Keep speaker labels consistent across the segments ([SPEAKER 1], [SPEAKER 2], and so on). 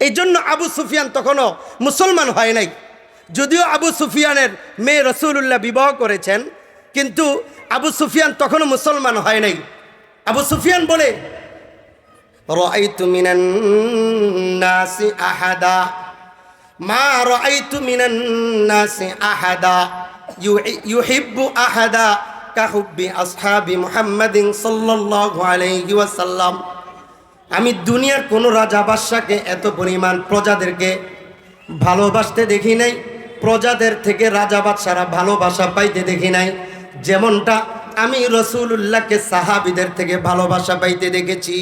[SPEAKER 1] এই জন্য আবু সুফিয়ান তখনও মুসলমান হয় নাই। যদিও আবু সুফিয়ানের মেয়ে রসুল্লাহ বিবাহ করেছেন, কিন্তু আবু সুফিয়ান তখনও মুসলমান হয় নাই। আবু সুফিয়ান বলে আহাদা। মা আহাদা। আহাদা। আমি দুনিয়ার কোনো রাজা বাদশাকে এত পরিমাণ প্রজাদেরকে ভালোবাসতে দেখি নাই, প্রজাদের থেকে রাজা বাদশারা ভালোবাসা পাইতে দেখি নাই। যেমনটা আমি রসুল্লাহকে সাহাবিদের থেকে ভালোবাসা পাইতে দেখেছি।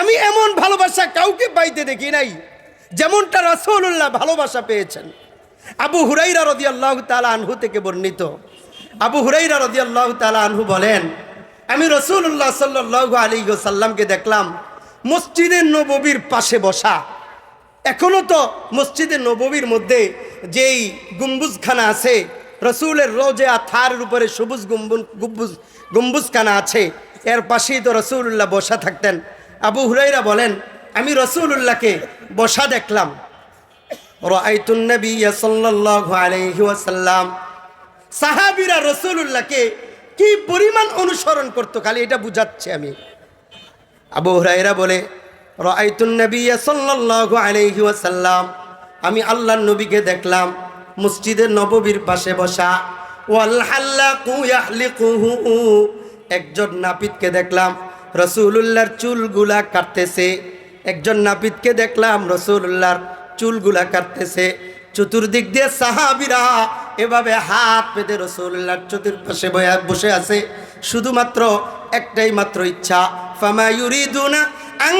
[SPEAKER 1] আমি এমন ভালোবাসা কাউকে পাইতে দেখি নাই, যেমনটা রসুল্লাহ ভালোবাসা পেয়েছেন। আবু হুরাইরা রদি আল্লাহ তালা আনহু থেকে বর্ণিত। আবু হুরাইরা রদি আল্লাহ তালা আনহু বলেন আমি রসুল্লাহ সাল্লাহ আলী সাল্লামকে দেখলাম মসজিদের নববীর পাশে বসা। এখনও তো মসজিদের নববীর মধ্যে যেই গম্বুজখানা আছে, রসুলের রোজে থারের উপরে সবুজ গম্বুজ গম্বুজ, গম্বুজখানা আছে, এর পাশেই তো রসুল্লাহ বসা থাকতেন। আবু হুরাইরা বলেন, আমি রসুল্লাহকে বসা দেখলাম। নবিয়্য সাল্লাল্লাহু আলাইহি ওয়াসাল্লাম, সাহাবীরা রাসূলুল্লাহকে কি পরিমাণ অনুসরণ করতো খালি এটা বুঝাচ্ছে আমি। আবু হুরায়রা বলে ওয়াসাল্লাম। আমি আল্লাহর নবীকে দেখলাম মসজিদের নববীর পাশে বসা। একজন নাপিতকে দেখলাম রসুলুল্লাহর চুলগুলা কাটতেছে। একজন নাপিতকে দেখলাম রসুলুল্লাহর চুলগুলা কাটতেছে। চতুর্দিক দিয়ে সাহাবিরা এভাবে হাত পেতে রসুল্লাহর চতুর্পাশে বসে আছে। শুধুমাত্র একটাই মাত্র ইচ্ছা, ফামা ইউরিদুনা আন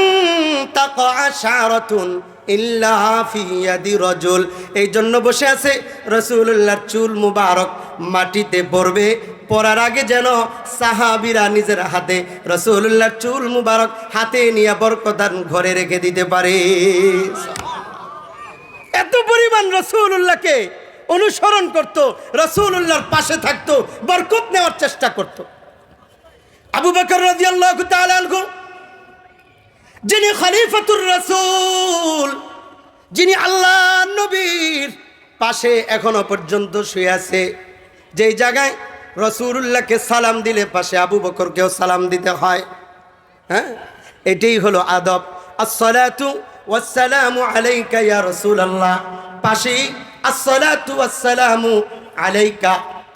[SPEAKER 1] তাকা শারাতুন ইল্লা ফি ইয়াদি রজুল। এই জন্য বসে আছে রসুল্লাহর চুল মুবারক মাটিতে পড়বে। পড়ার আগে যেন সাহাবিরা নিজের হাতে রসুল্লাহর চুল মুবারক হাতে নিয়ে বরকদান ঘরে রেখে দিতে পারে। এত পরিমাণ রসুল্লাহকে অনুসরণ করত রসুল্লাহর পাশে থাকতো, বরকত নেওয়ার চেষ্টা করত। আবু বকর আনহু, যিনি খলিফাতুর রসুল, যিনি আল্লাহ নবীর পাশে এখনও পর্যন্ত শুয়ে আছে, যেই জায়গায় রসুল্লাহকে সালাম দিলে পাশে আবু বকরকেও সালাম দিতে হয়। হ্যাঁ? এটাই হলো আদব। ওয়াসসালামু আলাইকা ইয়া রাসূলুল্লাহ। পাশেই আসসালাতু ওয়াসসালামু আলাইকা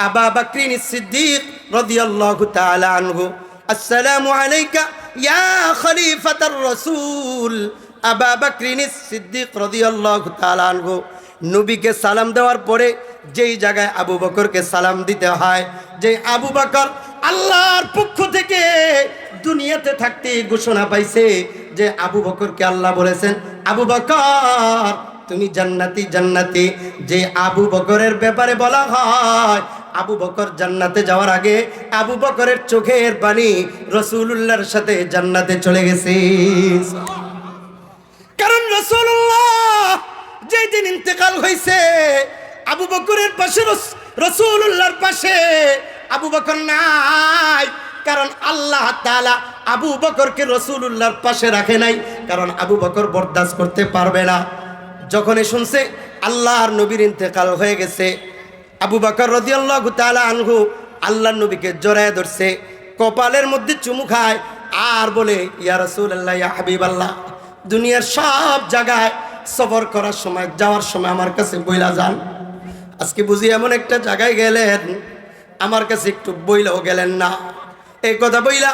[SPEAKER 1] আবা বকরিন সিদ্দিক রাদিয়াল্লাহু তাআলা আনহু। আসসালামু আলাইকা ইয়া খলিফাতার রাসূল আবা বকরিন সিদ্দিক রাদিয়াল্লাহু তাআলা আনহু। নবীকে সালাম দেওয়ার পরে যেই জায়গায় আবু বকরকে সালাম দিতে হয় যে আবু বকর আল্লাহর পক্ষ থেকে দুনিয়াতে থাকতে ঘোষণা পাইছে যে আবু বকরকে আল্লাহ বলেছেন, আবু বকর তুমি জান্নাতি জান্নাতি। যে আবু বকরের ব্যাপারে বলা হয়, আবু বকর জান্নাতে যাওয়ার আগে আবু বকরের চোখের পানি রসুলুল্লাহর সাথে জান্নাতে চলে গেছে। কারণ রসুল্লাহ যেই দিন ইন্তেকাল হয়েছে আবু বকরের পাশে রস- রসুল্লাহর পাশে আবু বকর নাই। কারণ আল্লাহ তাআলা আবু বকরকে রসুল্লাহর পাশে রাখে নাই। কারণ আবু বকর বরদাস্ত করতে পারবে না। যখনই শুনছে আল্লাহর নবীর ইন্তেকাল হয়ে গেছে, আবু বাকর রদিয়াল্লাহু তাআলা আনহু আল্লাহর নবীকে জড়ায় ধরছে, কপালের মধ্যে চুমু খায় আর বলে, ইয়া রাসূলুল্লাহ, ইয়া হাবিবাল্লাহ, দুনিয়ার সব জায়গায় সফর করার সময়, যাওয়ার সময় আমার কাছে বইলা যান। আজকে বুঝি এমন একটা জায়গায় গেলেন, আমার কাছে একটু বইলাও গেলেন না। এই কথা বইলা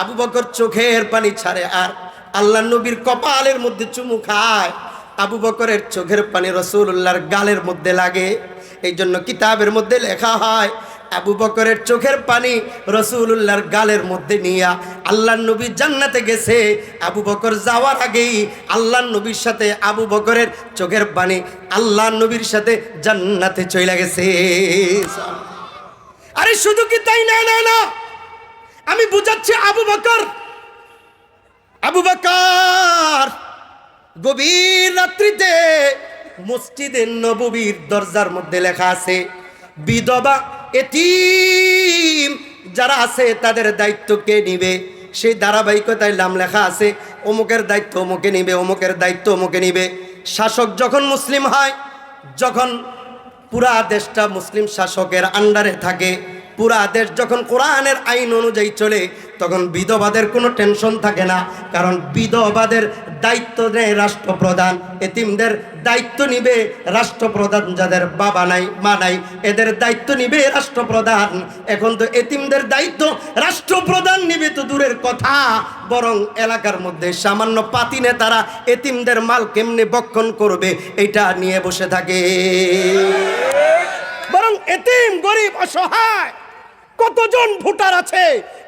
[SPEAKER 1] আবু বকর চোখের পানি ছাড়ে আর আল্লাহ নবীর কপালের মধ্যে চুমু খায়। আবু বকরের চোখের পানি রসুল্লাহর গালের মধ্যে লাগে। এই জন্য কিতাবের মধ্যে লেখা হয়, আবু বকরের চোখের পানি রসুল্লাহর গালের মধ্যে নিয়া আল্লাহ নবী জান্নাতে গেছে। আবু বকর যাওয়ার আগেই আল্লাহ নবীর সাথে আবু বকরের চোখের পানি আল্লাহ নবীর সাথে জান্নাতে চলে গেছে। আরে শুধু কি তাই না না না? আমি বুঝাচ্ছি আবু বকর গভীর রাত্রিতে মসজিদে নববীর দরজার মধ্যে লেখা আছে, বিধবা এতিম যারা আছে তাদের দায়িত্ব কে নিবে? সেই ধারাবাহিকতায় নাম লেখা আছে, অমুকের দায়িত্ব অমুকে নিবে, অমুকের দায়িত্ব অমুকে নিবে। শাসক যখন মুসলিম হয়, যখন পুরা দেশটা মুসলিম শাসকের আন্ডারে থাকে পুরা দেশ যখন কোরআনের আইন অনুযায়ী চলে, তখন বিধবাদের কোনো টেনশন থাকে না, কারণ বিধবাদের দায়িত্ব নেয় রাষ্ট্রপ্রধান, এতিমদের দায়িত্ব নিবে রাষ্ট্রপ্রধান যাদের বাবা নাই, মা নাই, এদের দায়িত্ব নিবে রাষ্ট্রপ্রধান। এখন তো এতিমদের দায়িত্ব রাষ্ট্রপ্রধান নিবে তো দূরের কথা, বরং এলাকার মধ্যে সামান্য পাতি নেতারা এতিমদের মাল কেমনে বক্ষণ করবে এটা নিয়ে বসে থাকে। বরং এতিম, গরিব, অসহায় কতজন ভোটার আছে?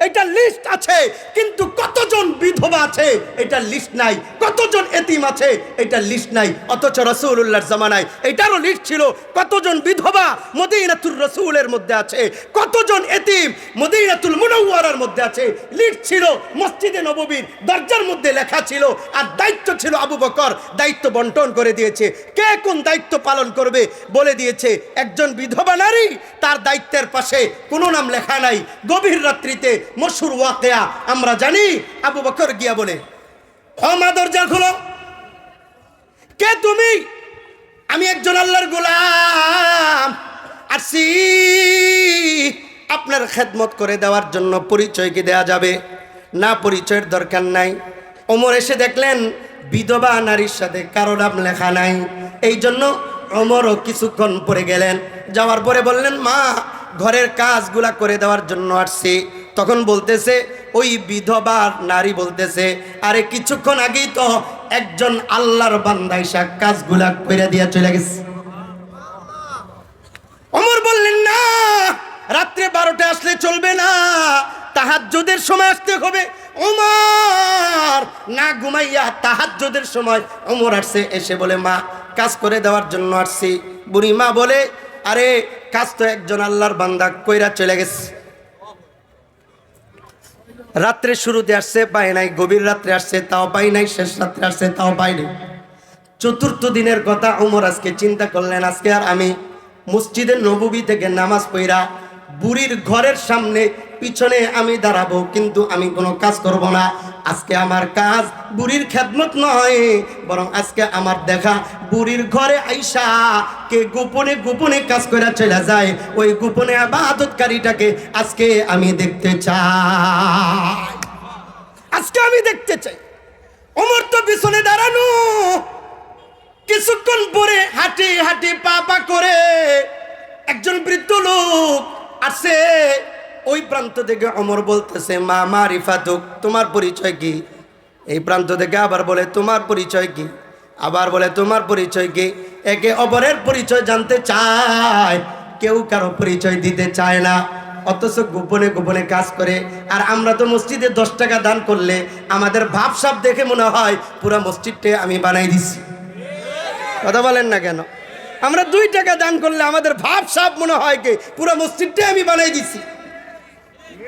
[SPEAKER 1] এটা লিস্ট আছে, কিন্তু কতজন বিধবা আছে? এটা লিস্ট নাই। কতজন এতিম আছে? এটা লিস্ট নাই। অথচ রসুল্লাহর জামানায় এটারও লিস্ট ছিল, কতজন বিধবা মদিনাতুল রসুলের মধ্যে আছে? কতজন এতিম মদিনাতুল মুনাওয়ারার মধ্যে আছে? লিস্ট ছিল মসজিদে নববীর, দরজার মধ্যে লেখা ছিল, আর দায়িত্ব ছিল আবু বকর। দায়িত্ব বন্টন করে দিয়েছে। কে কোন দায়িত্ব পালন করবে? বলে দিয়েছে, একজন বিধবা নারী, তার দায়িত্বের পাশে কোনো নাম লেখা নাই। গভীর রাত্রিতে মশুর ওয়াকেয়া। আমরা জানি, আবু বকর গিয়া বলে, ও মা, দরজা খোলো। কে তুমি? আমি একজন আল্লাহর গোলাম। আসি। আপনার খেদমত করে দেওয়ার জন্য পরিচয় কি দেয়া যাবে? না, পরিচয়ের দরকার নাই। ওমর এসে দেখলেন, বিধবা নারীর সাথে কারও নাম লেখা নাই। এই জন্য ওমরও কিছুক্ষণ পরে গেলেন। যাওয়ার পরে বললেন, মা ঘরের কাজগুলা করে দেওয়ার জন্য আসছি। তখন বলতেছে, ওই বিধবা নারী বলতেছে, আরে কিছুক্ষণ আগেই তো একজন আল্লাহর বান্দাইসা কাজগুলা করে দিয়া চলে গেছে। অমর বললেন, না, রাত্রে বারোটা আসলে চলবে না, তাহাজ্জুদের সময় আসতে হবে। ওমর না ঘুমাইয়া তাহাজ্জুদের সময় ওমর আসছে, এসে বলে, মা, কাজ করে দেওয়ার জন্য আসছি। বুড়ি মা বলে আরে, কাজ তো একজন আল্লাহর বান্দা কইরা চলে গেছে। রাত্রে শুরুতে আসছে পাই নাই, গভীর রাত্রে আসছে, তাও পাই নাই, শেষ রাত্রে আসছে, তাও পাই নাই। চতুর্থ দিনের কথা উমর আজকে চিন্তা করলেন, আজকে আর আমি মসজিদের নবুবি থেকে নামাজ পইরা বুড়ির ঘরের সামনে, পিছনে আমি দাঁড়াবো, কিন্তু আমি কোনো কাজ করব না। আজকে আমার কাজ বুড়ির খেদমত নয়, বরং আজকে আমার দেখা বুড়ির ঘরে আইসা কে গোপনে গোপনে কাজ করে চলে যায়। ওই গোপনে আবাদতকারীটাকে আজকে আমি দেখতে চাই। আজকে আমি দেখতে চাই। অমর তো পিছনে দাঁড়ানো, কিছুক্ষণ পরে হাঁটি হাঁটি পা পা করে একজন বৃদ্ধ লোক আসে ওই প্রান্ত থেকে অমর বলতেছে, মা মা, রিফাতুক, তোমার পরিচয় কি? এই প্রান্ত থেকে আবার বলে, তোমার পরিচয় কি? আবার বলে, তোমার পরিচয় কি? একে অপরের পরিচয় জানতে চায়। কেউ কারও পরিচয় দিতে চায় না, অথচ গোপনে গোপনে কাজ করে। আর আমরা তো মসজিদে দশ টাকা দান করলে আমাদের ভাবসাব দেখে মনে হয়, পুরো মসজিদটা আমি বানাই দিছি। কথা বলেন না কেন? আমরা দুই টাকা দান করলে আমাদের ভাব সাপ মনে হয় কে? পুরো মসজিদটাই আমি বানাই দিছি।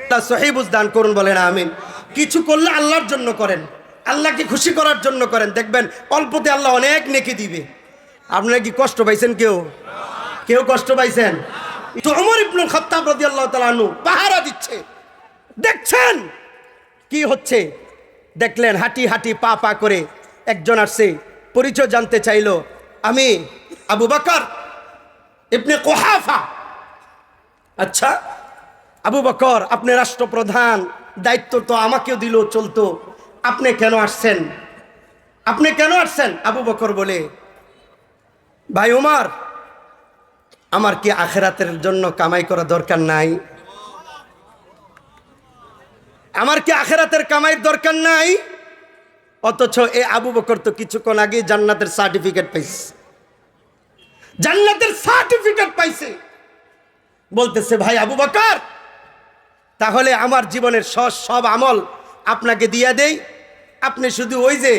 [SPEAKER 1] তা সহিবুজ দান করুন বলেন, আমিন। কিছু করলে আল্লাহর জন্য করেন। আল্লাহকে খুশি করার জন্য করেন। দেখবেন, অল্পতে আল্লাহ অনেক নেকি দিবে। আপনারা কি কষ্ট পাইছেন কেউ? কেউ কষ্ট পাইছেন? অমর ইবনুল খত্তাব রাদিয়াল্লাহু তাআলা আনহু পাহারা দিচ্ছে। দেখছেন কি হচ্ছে? দেখলেন হাঁটি হাঁটি পা পা করে একজন আসছে, পরিচয় জানতে চাইলো, আমি আবু বকর, ইবনে কোহাফা। আচ্ছা আবু বকর, আপনি রাষ্ট্রপ্রধান, দায়িত্ব তো আমাকেও দিল, চলতো। আপনি কেন আসছেন? আপনি কেন আসছেন? আবু বকর বলে, ভাই উমার, আমার কি আখেরাতের জন্য কামাই করা দরকার নাই? আমার কি আখেরাতের কামাইয়ের দরকার নাই? অথচ এ আবু বকর তো কিছুক্ষণ আগে জান্নাতের সার্টিফিকেট পাইছে। জান্নাতের সার্টিফিকেট পাইছে। বলতেছে, ভাই আবু বকর, তাহলে আমার জীবনের সব সব আমল আপনাকে দিয়া দেই। আপনি শুধু ওই যে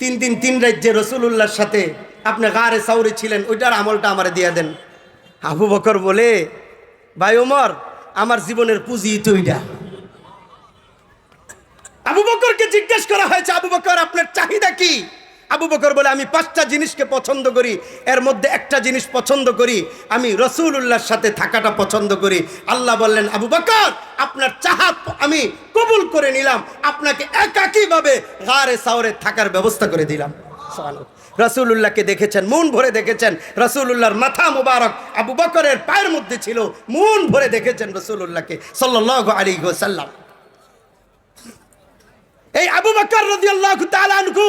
[SPEAKER 1] তিন দিন, তিন রাজ্যে রসুল্লাহর সাথে আপনি গারে সাউরে ছিলেন, ওইটার আমলটা আমার দিয়া দেন। আবু বকর বলে, ভাই ওমর, আমার জীবনের পুঁজি তো ওইটা। আবু বকরকে জিজ্ঞেস করা হয়েছে, আবু বকর, আপনার চাহিদা কি? আবু বকর বলে, আমি পাঁচটা জিনিসকে পছন্দ করি, এর মধ্যে একটা জিনিস পছন্দ করি, আমি রসুল্লাহর সাথে থাকাটা পছন্দ করি। আল্লাহ বললেন, আবু বকর, আপনার চাহাত আমি কবুল করে নিলাম, আপনাকে একাকীভাবে গারে সাওরে থাকার ব্যবস্থা করে দিলাম। রসুল্লাহকে দেখেছেন, মন ভরে দেখেছেন রসুল্লাহর মাথা মুবারক আবু বকরের পায়ের মধ্যে ছিল, মন ভরে দেখেছেন রসুল্লাহকে সাল্লাহ আলী সাল্লাম এই আবু বকর রাদিয়াল্লাহু তাআলা আনহু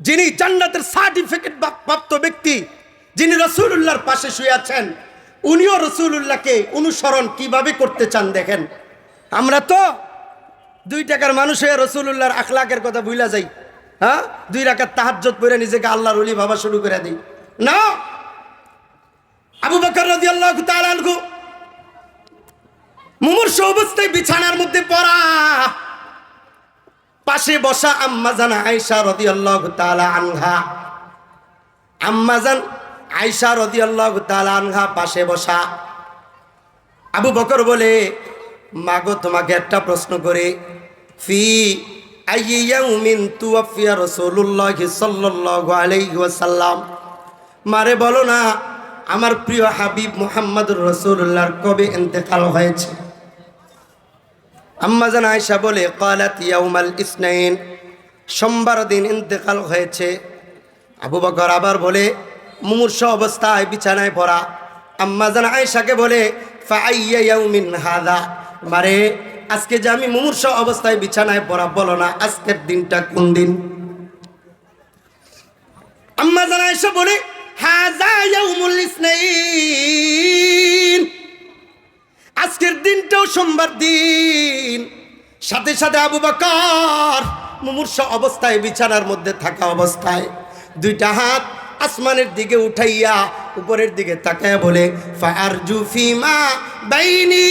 [SPEAKER 1] যিনি জান্নাতের সার্টিফিকেট প্রাপ্ত ব্যক্তি, যিনি রসুল্লাহর পাশে শুয়ে আছেন, উনিও রসুল্লাহকে অনুসরণ কীভাবে করতে চান দেখেন। আমরা তো দুই টাকার মানুষ হয়ে রসুল্লাহর আখলাকের কথা ভুলা যাই হ্যাঁ? দুই রাখার তাহাজ্জত পরে নিজেকে আল্লাহর অলি ভাবা শুরু করে দিই। না! আবু বকর তাআলা আনহু মুমূর্ষ অবস্থায় বিছানার মধ্যে পড়া। পাশে বসা আম্মাজান আয়সা রাদিয়াল্লাহু তাআলা আনহা। আম্মাজান আয়সা রাদিয়াল্লাহু তাআলা আনহা পাশে বসা। আবু বকর বলে, মাগো, তোমাকে একটা প্রশ্ন করে। ফি মারে বলো না, আমার প্রিয় হাবিব মুহাম্মদুর রসুল্লাহর কবে ইন্তেকাল হয়েছে? আম্মাজান আয়সা বলে, কালাত ইয়াউমাল ইসনাইন। সোমবার দিন ইন্তেকাল হয়েছে। আবু বকর আবার বলে, মুমূর্ষ অবস্থায় বিছানায় পড়া আম্মাজান আয়সাকে বলে ফাইয়া ইয়াউমিন হাদা মারে, আজকে যে আমি মুমূর্ষ অবস্থায় বিছানায় পড়া বলো না, আজকের দিনটা কোন দিন? আম্মাজান আয়সা বলে হাজা ইয়াউমুল ইসনাইন। আজকের দিনটাও সোমবার দিন। সাথে সাথে আবু বকর মুমূর্ষ অবস্থায় বিছানার মধ্যে থাকা অবস্থায় দুইটা হাত আসমানের দিকে উঠাইয়া উপরের দিকে তাকায় বলে বাইনি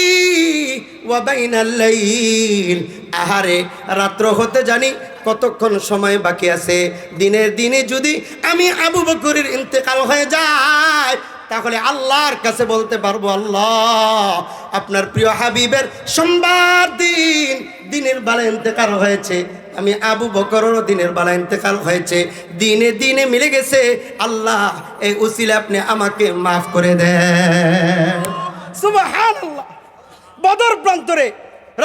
[SPEAKER 1] আহারে, রাত্র হতে জানি কতক্ষণ সময় বাকি আছে। দিনের দিনে যদি আমি আবু বকরের ইন্তেকাল হয়ে যায় তাহলে আল্লাহর কাছে বলতে পারব, আল্লাহ, আপনার প্রিয় হাবিবের সোমবার দিন, দিনের বেলা ইন্তেকার হয়েছে। আমি আবু বকরেরও দিনের বেলা ইন্তেকাল হয়েছে। দিনে দিনে মিলে গেছে। আল্লাহ, এই উসিলে আপনি আমাকে মাফ করে দেন। বদর প্রান্তরে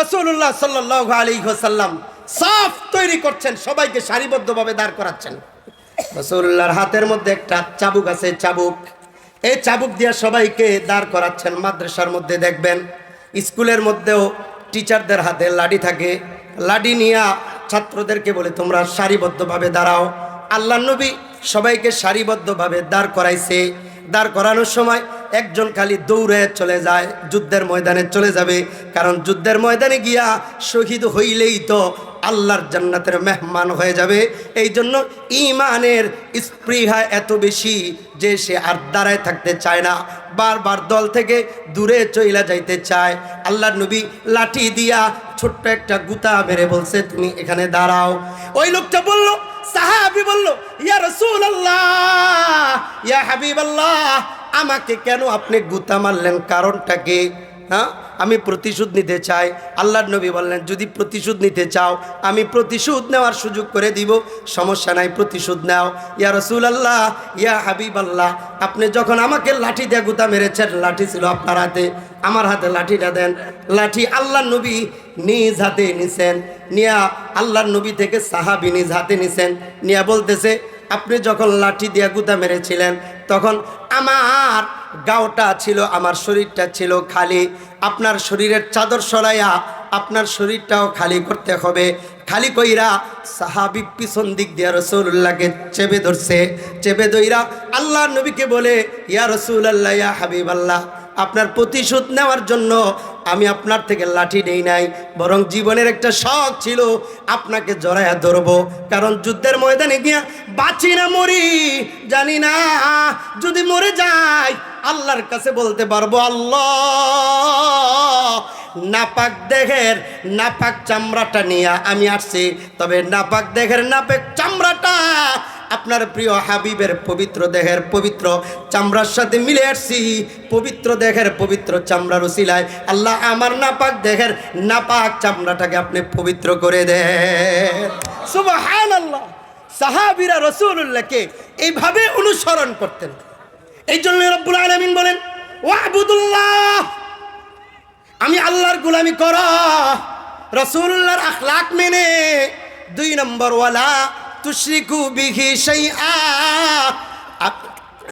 [SPEAKER 1] রসুল্লাহ সাল্লাহ আলী সাল্লাম সাফ তৈরি করছেন, সবাইকে সারিবদ্ধভাবে দাঁড় করাচ্ছেন। রসুল্লাহর হাতের মধ্যে একটা চাবুক আছে, চাবুক। এই চাবুক দিয়া সবাইকে দাঁড় করাচ্ছেন, মাদ্রাসার মধ্যে দেখবেন, স্কুলের মধ্যেও টিচারদের হাতে লাডি থাকে। লাডি নিয়া ছাত্রদেরকে বলে, তোমরা সারিবদ্ধভাবে দাঁড়াও। আল্লাহ নবী সবাইকে সারিবদ্ধভাবে দাঁড় করাইছে। দাঁড় করানোর সময় একজন খালি দৌড়ে চলে যায়, যুদ্ধের ময়দানে চলে যাবে। কারণ যুদ্ধের ময়দানে গিয়া শহীদ হইলেই তো আল্লাহর জান্নাতের মেহমান হয়ে যাবে। এই জন্য ইমানের স্পৃহা এত বেশি যে সে আর দাঁড়ায় থাকতে চায় না। বারবার দল থেকে দূরে চইলা যাইতে চায়। আল্লাহর নবী লাঠি দিয়া ছোট্ট একটা গুতা মেরে বলছে, তুমি এখানে দাঁড়াও। ওই লোকটা বলল, সাহাবি বলল, ইয়া রসুল আল্লাহ ইয়া হাবিব আল্লাহ আমাকে কেন আপনি গুতা মারলেন? কারণটা কি? হ্যাঁ? আমি প্রতিশোধ নিতে চাই। আল্লাহর নবী বললেন, যদি প্রতিশোধ নিতে চাও, আমি প্রতিশোধ নেওয়ার সুযোগ করে দিব। সমস্যা নাই, প্রতিশোধ নাও। ইয়া রসুল আল্লাহ ইয়া হাবিব আল্লাহ আপনি যখন আমাকে লাঠি দিয়ে গুতা মেরেছেন, লাঠি ছিল আপনার হাতে। আমার হাতে লাঠিটা দেন। লাঠি আল্লাহর নবী নিজ হাতে নিছেন। নিয়া আল্লাহর নবী থেকে সাহাবি নিজ হাতে নিছেন। নিয়া বলতেছে, আপনি যখন লাঠি দিয়ে গুতা মেরেছিলেন তখন আমার গাওটা ছিল, আমার শরীরটা ছিল খালি। আপনার শরীরের চাদর সরাইয়া আপনার শরীরটাও খালি করতে হবে। খালি কইরা সাহাবি পিছন দিক দিয়া রসুল্লাহকে চেপে ধরছে, চেপে দইরা আল্লাহ নবীকে বলে, ইয়া রসুল আল্লাহ ইয়া হাবিব আল্লাহ আপনার প্রতিশোধ নেওয়ার জন্য আমি আপনার থেকে লাঠি নেই নাই, বরং জীবনের একটা শখ ছিল আপনাকে জড়াইয়া ধরবো। কারণ যুদ্ধের ময়দানে গিয়া বাঁচি না মরি, জানি না। যদি মরে যাই, আল্লাহর কাছে বলতে পারব, আল্লাহ, নাপাক দেহের নাপাক চামড়াটা নিয়ে আমি আসছি। তবে নাপাক দেহের নাপাক চামড়াটা আপনার প্রিয় হাবিবের পবিত্র দেহের পবিত্র চামড়ার সাথে মিলে আসছি। পবিত্র দেহের পবিত্র চামড়ার উসিলায় আল্লাহ আমার নাপাক দেহের নাপাক চামড়াটাকে আপনি পবিত্র করে দেন। আল্লাহ সাহাবিরা রসুল্লাহকে এইভাবে অনুসরণ করতেন। এই জন্য রব্বুল আলমিন বলেন, ওয়াবুদুল্লাহ, আমি আল্লাহর গুলামি কর। রসুল্লাহর আখলাক মেনে দুই নম্বর ওয়ালা তুশ্রিকু বিহি সেই আ